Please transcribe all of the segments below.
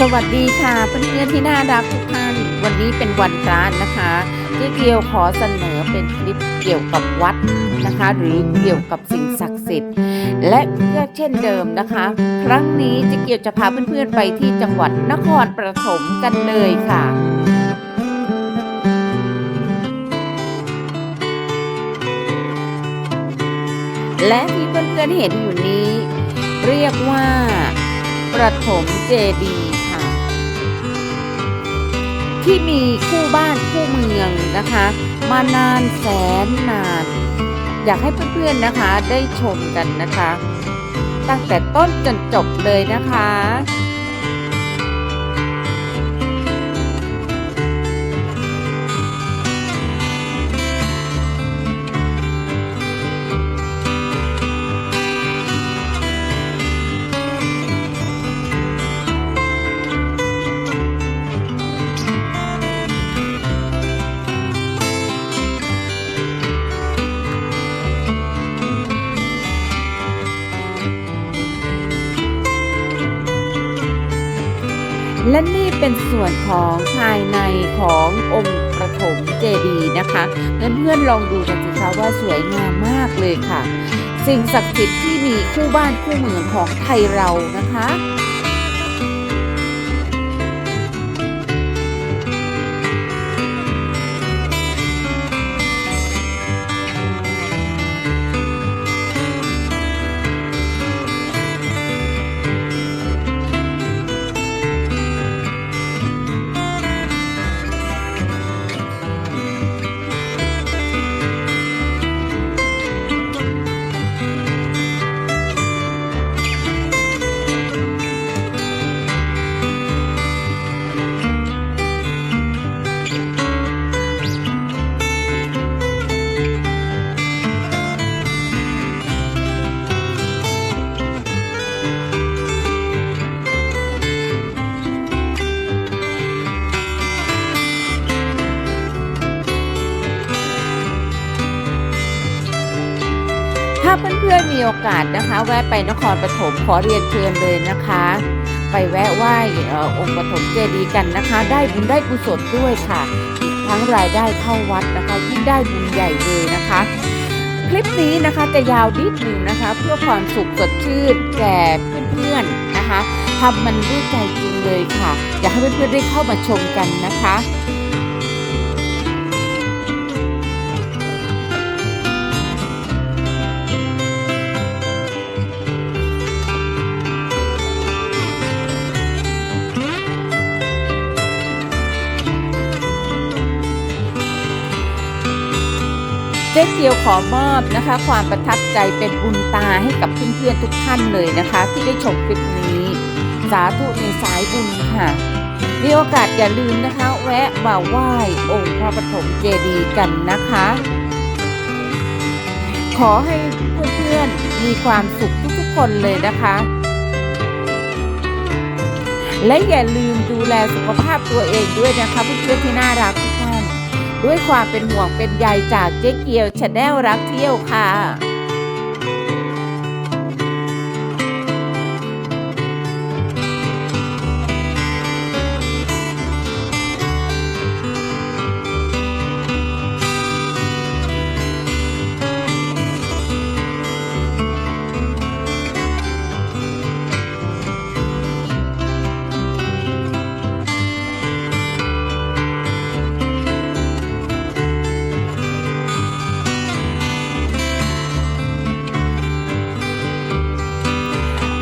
สวัสดีค่ะเพื่อนๆที่น่ารักทุกท่าน วันนี้เป็นวันพระนะคะเจ๊เกียวขอเสนอเป็นคลิปเกี่ยวกับวัดนะคะ หรือเกี่ยวกับสิ่งศักดิ์สิทธิ์ และก็เช่นเดิมนะคะ ครั้งนี้เจ๊เกียวจะพาเพื่อนๆไปที่จังหวัดนครปฐมกันเลยค่ะและที่เพื่อนๆเห็นอยู่นี้ เรียกว่า ประถมเจดีย์ ที่มีคู่บ้านคู่เมืองนะคะ มานานแสนนาน อยากให้เพื่อนๆนะคะได้ชมกันนะคะ ตั้งแต่ต้นจนจบเลยนะคะ และนี่เป็นส่วนของภายในขององค์ประถมเจดีย์นะคะเพื่อนๆลองดูกันสิคะว่าสวยงามมากเลยค่ะ สิ่งศักดิ์สิทธิ์ที่มีคู่บ้านคู่เมืองของไทยเรานะคะ เพื่อนๆมีโอกาสนะคะ แวะไปนครปฐมขอเรียนเชิญเลยนะคะ ไปแวะไหว้เอ่อองค์ปฐมเจดีย์กันนะคะ ได้บุญได้กุศลด้วยค่ะ อีกทั้งรายได้เข้าวัดนะคะยิ่งได้บุญใหญ่เลยนะคะ คลิปนี้นะคะจะยาวนิดหนึ่งนะคะ เพื่อความสุขสดชื่นแก่เพื่อนๆนะคะทำมันด้วยใจจริงเลยค่ะ อยากให้เพื่อนๆได้เข้ามาชมกันนะคะ เจ๊เกียวขอมอบนะคะ ความประทับใจเป็นบุญตาให้กับเพื่อนๆทุกท่านเลยนะคะ ที่ได้ชมคลิปนี้ สาธุในสายบุญค่ะมีโอกาสอย่าลืมนะคะ แวะมาไหว้องค์พระปฐมเจดีย์กันนะคะ ขอให้เพื่อนๆมีความสุขทุกๆคนเลยนะคะ และอย่าลืมดูแลสุขภาพตัวเองด้วยนะคะเพื่อนๆที่น่ารักทุก ด้วยความเป็นห่วงเป็นใยจากเจ๊เกียวชาแนลรักเที่ยวค่ะ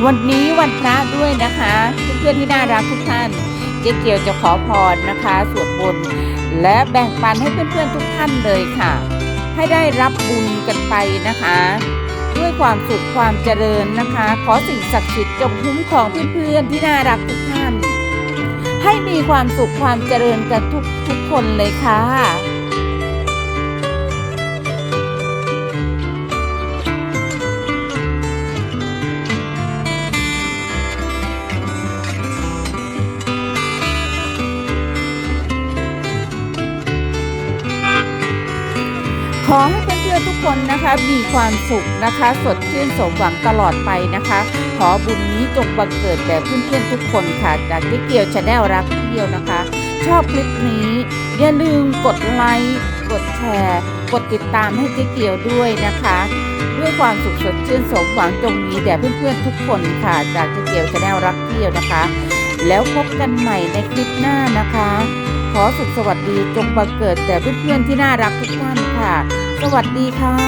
วันนี้วันพระด้วยนะคะเพื่อนๆที่น่ารักทุกท่าน เจ๊เกียวจะขอพรนะคะสวดมนต์และแบ่งปันให้เพื่อนๆทุกท่านเลยค่ะ ให้ได้รับบุญกันไปนะคะ ด้วยความสุขความเจริญนะคะ ขอสิ่งศักดิ์สิทธิ์จงคุ้มครองเพื่อนๆที่น่ารักทุกท่าน ให้มีความสุขความเจริญกันทุกทุกคนเลยค่ะ อให้เพื่อนพื่อนๆทุกคนนะคะมีความสุขนะคะ สดชื่นสมหวังตลอดไปนะคะ ขอบุญนี้จงบังเกิดแด่เพื่อนๆทุกคนค่ะ จากเจ๊เกียวชาแนลรักเที่ยวนะคะ ชอบคลิปนี้อย่าลืมกดไลค์กดแชร์ กดติดตามให้เจ๊เกียวด้วยนะคะ ด้วยความสุขสดชื่นสมหวังจงมีแด่เพื่อนๆทุกคนค่ะ จากเจ๊เกียวชาแนลรักเที่ยวนะคะ แล้วพบกันใหม่ในคลิปหน้านะคะ ขอสุขสวัสดีจงบังเกิดแต่เพื่อนๆที่น่ารักทุกท่านค่ะ สวัสดีค่ะ